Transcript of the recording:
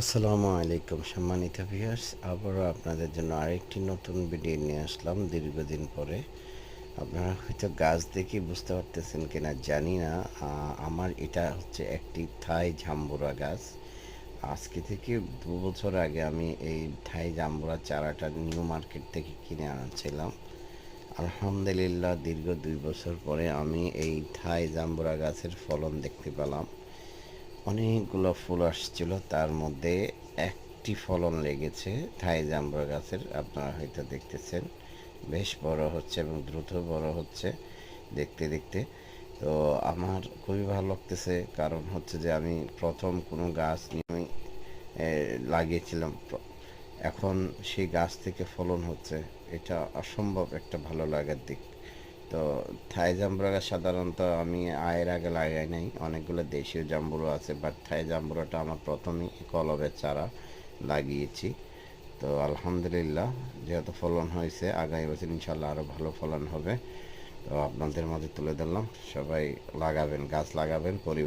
আসসালামু আলাইকুম সম্মানিত ভিউয়ার্স আবারও আপনাদের জন্য আরেকটি নতুন ভিডিও নিয়ে আসলাম। দীর্ঘদিন পরে আপনারা হয়তো গাছ দেখে বুঝতে পারতেছেন কিনা জানি না। আমার এটা হচ্ছে একটি থাই জাম্বুরা গাছ। আজকে থেকে দু বছর আগে আমি এই থাই জাম্বুরা চারাটা নিউ মার্কেট থেকে কিনে আনছিলাম। আলহামদুলিল্লাহ দীর্ঘ দুই বছর পরে আমি এই থাই জাম্বুরা গাছের ফলন দেখতে পেলাম। অনেকগুলো ফুল আসছিল, তার মধ্যে একটি ফলন লেগেছে। থাই জাম্বুরা গাছের, আপনারা হয়তো দেখতেছেন। বেশ বড় হচ্ছে এবং দ্রুত বড় হচ্ছে দেখতে দেখতে। তো আমার খুবই ভালো লাগতেছে, কারণ হচ্ছে যে আমি প্রথম কোনো গাছ নিয়ে লাগিয়েছিলাম। এখন সেই গাছ থেকে ফলন হচ্ছে, এটা অসম্ভব একটা ভালো লাগার দিক। তো থাই জাম্বুরা সাধারণত আমি আয়ের আগে লাগাই নাই। অনেকগুলো দেশীয় জাম্বুরো আছে বাট থাই জাম্বুরাটা আমার প্রথমেই কলবের চারা লাগিয়েছি। তো আলহামদুলিল্লাহ, যেহেতু ফলন হয়েছে, আগামী বছর ইনশাল্লাহ আরও ভালো ফলন হবে। তো আপনাদের মাঝে তুলে ধরলাম, সবাই লাগাবেন, গাছ লাগাবেন, পরিবেশ